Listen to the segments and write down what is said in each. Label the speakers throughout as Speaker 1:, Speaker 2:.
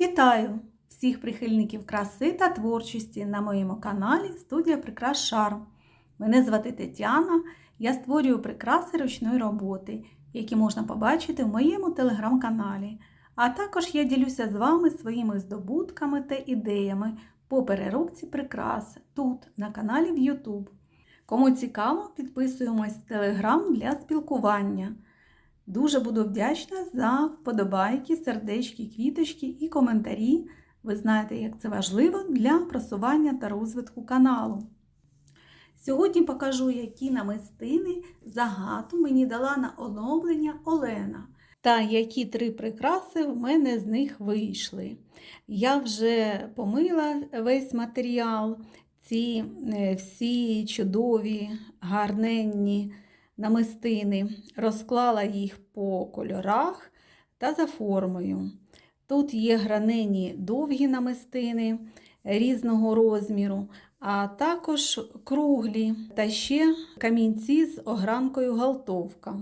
Speaker 1: Вітаю всіх прихильників краси та творчості на моєму каналі Студія Прикрас Шарм. Мене звати Тетяна. Я створюю прикраси ручної роботи, які можна побачити в моєму телеграм-каналі. А також я ділюся з вами своїми здобутками та ідеями по переробці прикрас тут, на каналі в YouTube. Кому цікаво, підписуємось в Телеграм для спілкування. Дуже буду вдячна за вподобайки, сердечки, квіточки і коментарі. Ви знаєте, як це важливо для просування та розвитку каналу. Сьогодні покажу, які намистини загату мені дала на оновлення Олена. Та які три прикраси в мене з них вийшли. Я вже помила весь матеріал, ці е, всі чудові, гарненні намистини, розклала їх по кольорах та за формою. Тут є гранені довгі намистини різного розміру, а також круглі та ще камінці з огранкою галтовка.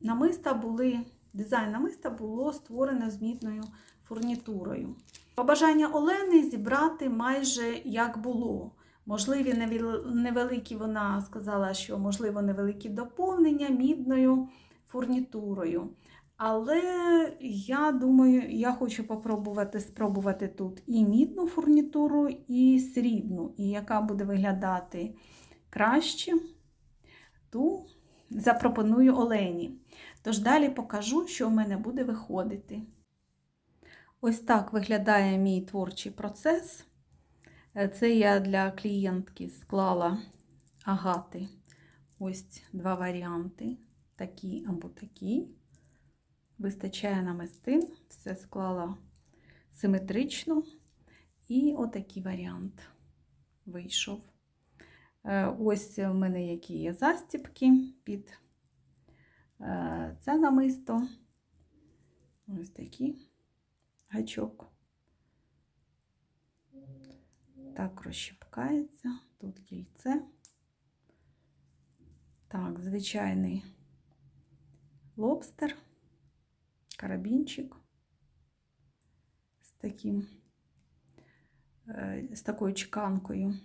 Speaker 1: Намиста були, дизайн намиста було створено з мідною фурнітурою. Побажання Олени зібрати майже як було. Можливі невеликі, вона сказала, що можливо невеликі доповнення мідною фурнітурою. Але я думаю, я хочу попробувати спробувати тут і мідну фурнітуру, і срібну. І яка буде виглядати краще, ту запропоную Олені. Тож далі покажу, що в мене буде виходити. Ось так виглядає мій творчий процес. Це я для клієнтки склала агати. Ось два варіанти. Такі або такі. Вистачає намистин, все склала симетрично. І отакий варіант вийшов. Ось в мене які є застіпки під це намисто. Ось такий гачок. Так розщіпкається, тут кільце. Так, звичайний лобстер, карабінчик з таким, з такою чеканкою.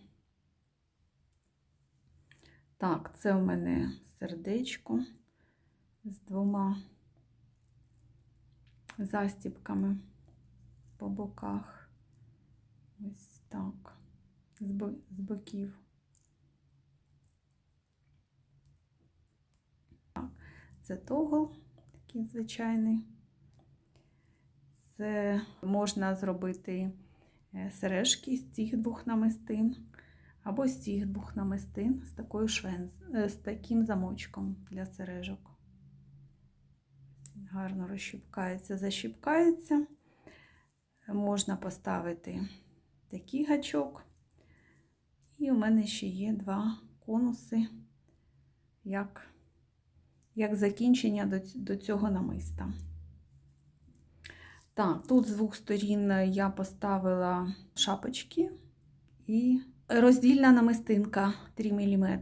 Speaker 1: Так, це у мене сердечко з двома застіпками по боках. Ось так, з боків. Це тогл такий звичайний. Це можна зробити сережки з цих двох намистин, або з цих двох намистин з такою швен... з таким замочком для сережок. Гарно розщіпкається, защіпкається. Можна поставити такий гачок. І у мене ще є два конуси, як як закінчення до, до цього намиста. Так, тут з двох сторін я поставила шапочки і роздільна намистинка 3 мм.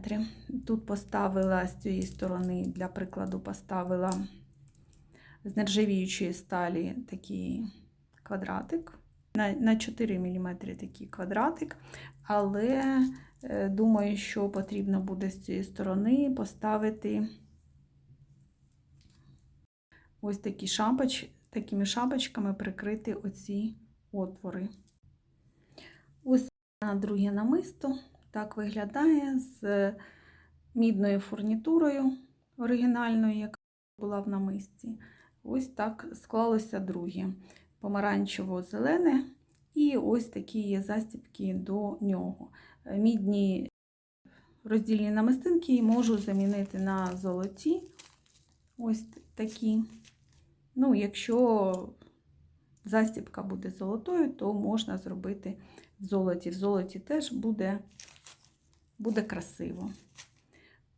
Speaker 1: Тут поставила з цієї сторони, для прикладу, поставила з нержавіючої сталі такий квадратик. На на 4 мм такий квадратик, але е, думаю, що потрібно буде з цієї сторони поставити ось такі шапоч, такими шапочками прикрити оці отвори. Ось на друге намисто так виглядає з мідною фурнітурою оригінальною, яка була в намисті. Ось так склалося друге помаранчево-зелене, і ось такі є застібки до нього. Мідні роздільні намистинки можу замінити на золоті. Ось такі. Ну, якщо застібка буде золотою, то можна зробити в золоті. В золоті теж буде, буде красиво.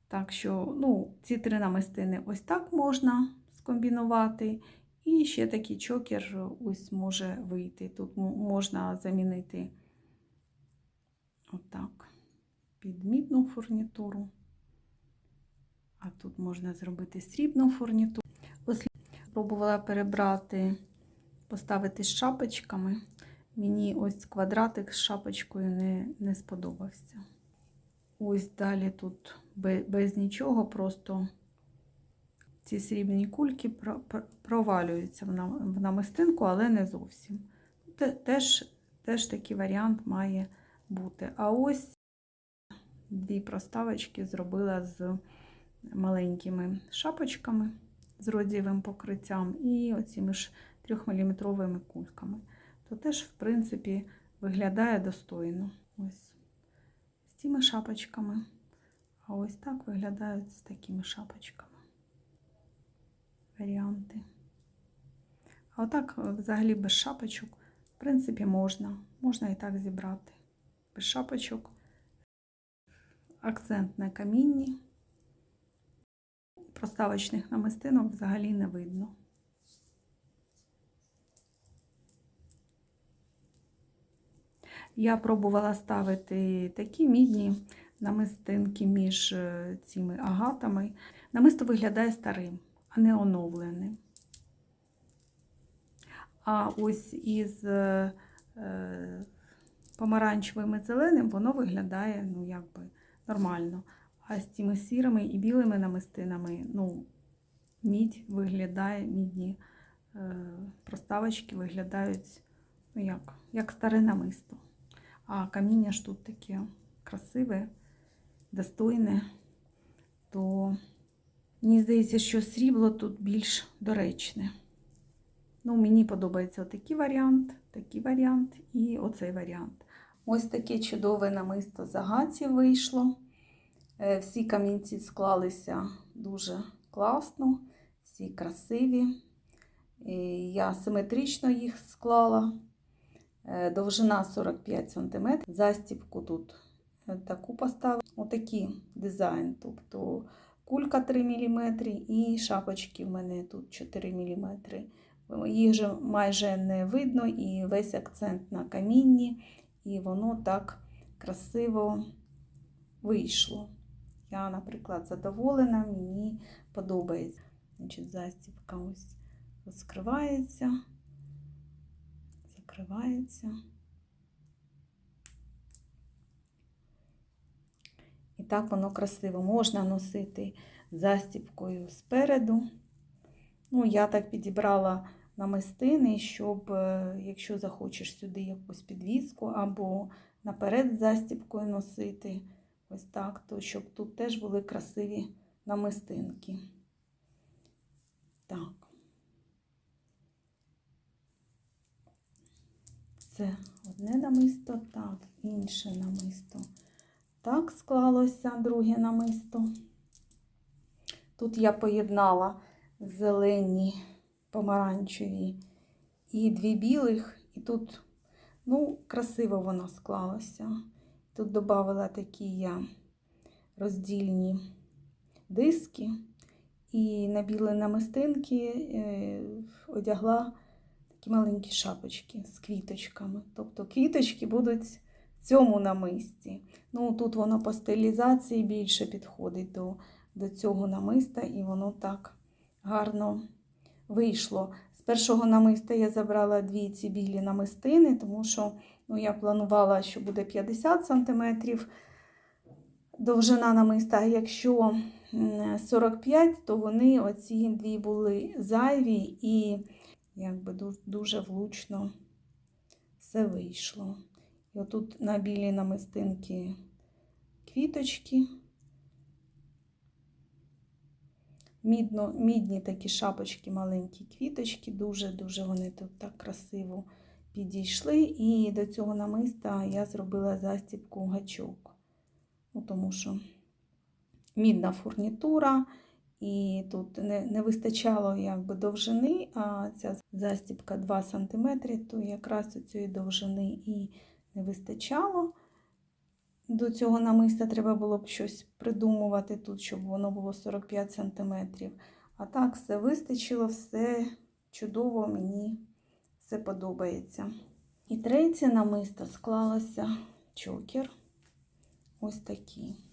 Speaker 1: Так що, ну, ці три намистини ось так можна скомбінувати. І ще такий чокер ось може вийти. Тут можна замінити отак під мідну фурнітуру. А тут можна зробити срібну фурнітуру. Ось спробувала перебрати поставити з шапочками. Мені ось квадратик з шапочкою не, не сподобався. Ось далі тут без, без нічого, просто ці срібні кульки про- про- провалюються в намистинку, але не зовсім. Теж, теж такий варіант має бути. А ось дві проставочки зробила з маленькими шапочками з родзівим покриттям і оціми ж 3-мм кульками. То теж, в принципі, виглядає достойно. Ось з цими шапочками. А ось так виглядають з такими шапочками. Варіанти. А отак, е, взагалі, без шапочок, в принципі, можна. Можна і так зібрати. Без шапочок. Акцент на камінні. Проставочних намистинок взагалі не видно. Я пробувала ставити такі мідні намистинки між е, цими агатами. Намисто виглядає старим, не оновленим. А ось із е, е, помаранчевим і зеленим воно виглядає ну, якби нормально. А з цими сірими і білими намистинами, ну, мідь виглядає, мідні е, проставочки виглядають ну, як, як старе намисто. А каміння ж тут таке красиве, достойне, то мені здається, що срібло тут більш доречне. Ну, мені подобається отакий варіант, такий варіант і оцей варіант. Ось таке чудове намисто загаців вийшло. Е, Всі камінці склалися дуже класно, всі красиві. Я симетрично їх склала. Е, Довжина 45 см. Застібку тут е, таку поставила. Отакий дизайн. Тобто кулька 3 мм і шапочки в мене тут 4 мм. Їх же майже не видно, і весь акцент на камінні, і воно так красиво вийшло. Я, наприклад, задоволена, мені подобається. Значить, застібка ось розкривається, закривається. Так воно красиво. Можна носити застібкою спереду. Ну, я так підібрала намистини, щоб, е, якщо захочеш сюди якусь підвіску або наперед з застібкою носити, ось так, то щоб тут теж були красиві намистинки. Так. Це одне намисто, так, інше намисто. Так склалося друге намисто. Тут я поєднала зелені, помаранчеві і дві білих, і тут, ну, красиво воно склалося. Тут додала такі я роздільні диски, і на білі намистинки е, одягла такі маленькі шапочки з квіточками. Тобто квіточки будуть цьому намисті. Ну, тут воно по стилізації більше підходить до, до цього намиста, і воно так гарно вийшло. З першого намиста я забрала дві ці білі намистини, тому що ну, я планувала, що буде 50 см довжина намиста. Якщо м, 45, то вони оці дві були зайві і якби дуже влучно все вийшло. І отут на білій намистинки квіточки. Мідно, мідні такі шапочки, маленькі квіточки, дуже-дуже вони тут так красиво підійшли. І до цього намиста я зробила застібку гачок. Ну, тому що мідна фурнітура, і тут не, не вистачало якби довжини, а ця застібка 2 см, то якраз цієї довжини і не вистачало. До цього намиста треба було б щось придумувати тут, щоб воно було 45 см. А так, все вистачило, все чудово, мені все подобається. І третє намисто склалося чокер. Ось такий.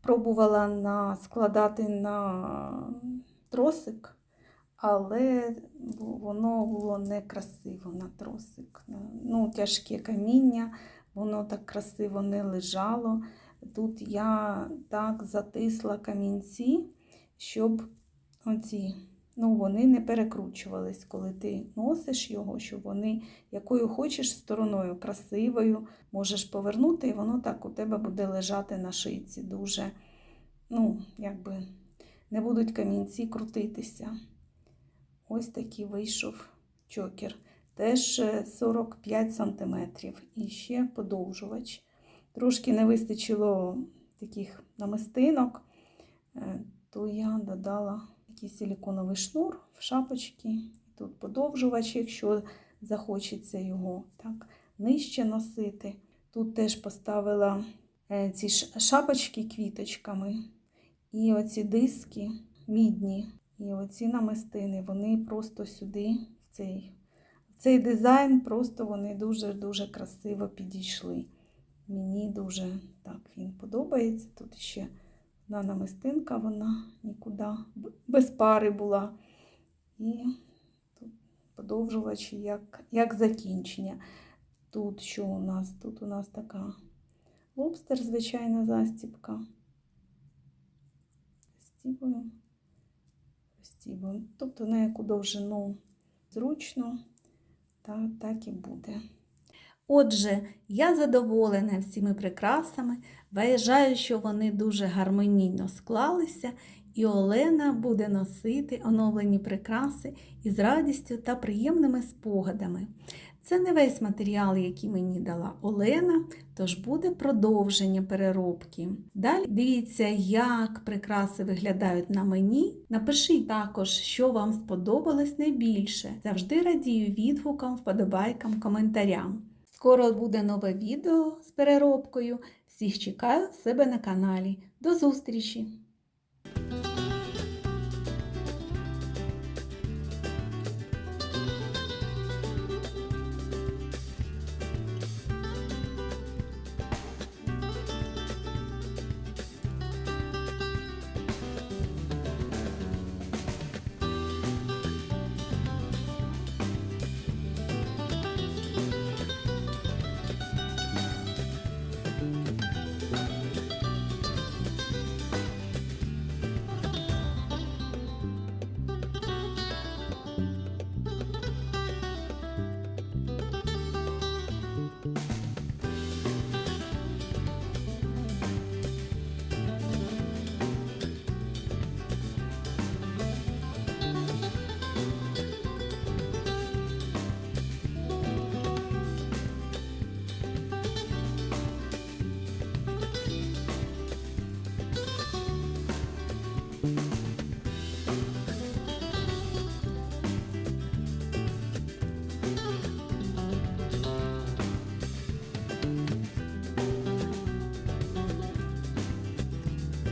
Speaker 1: Пробувала на, складати на тросик, але воно було некрасиво на тросик. Ну, тяжке каміння, воно так красиво не лежало. Тут я так затисла камінці, щоб оці, ну, вони не перекручувались, коли ти носиш його, щоб вони якою хочеш стороною красивою можеш повернути, і воно так у тебе буде лежати на шийці. Дуже, ну, якби не будуть камінці крутитися. Ось такий вийшов чокер. Теж е, 45 см. І ще подовжувач. Трошки не вистачило таких намистинок, е, то я додала такий силіконовий шнур в шапочки. Тут подовжувач, якщо захочеться його так нижче носити. Тут теж поставила е, ці шапочки квіточками. І оці диски мідні, і оці намистини, вони просто сюди, в цей, цей дизайн, просто вони дуже-дуже красиво підійшли. Мені дуже так він подобається. Тут ще одна намистинка, вона нікуди без пари була. І тут подовжувач як, як закінчення. Тут що у нас? Тут у нас така лобстер, звичайна застібка. Розтібуємо, розтібуємо. Тобто на яку довжину зручно, та, так і буде. Отже, я задоволена всіми прикрасами, вважаю, що вони дуже гармонійно склалися, і Олена буде носити оновлені прикраси із радістю та приємними спогадами. Це не весь матеріал, який мені дала Олена, тож буде продовження переробки. Далі дивіться, як прикраси виглядають на мені. Напишіть також, що вам сподобалось найбільше. Завжди радію відгукам, вподобайкам, коментарям. Скоро буде нове відео з переробкою. Всіх чекаю в себе на каналі. До зустрічі!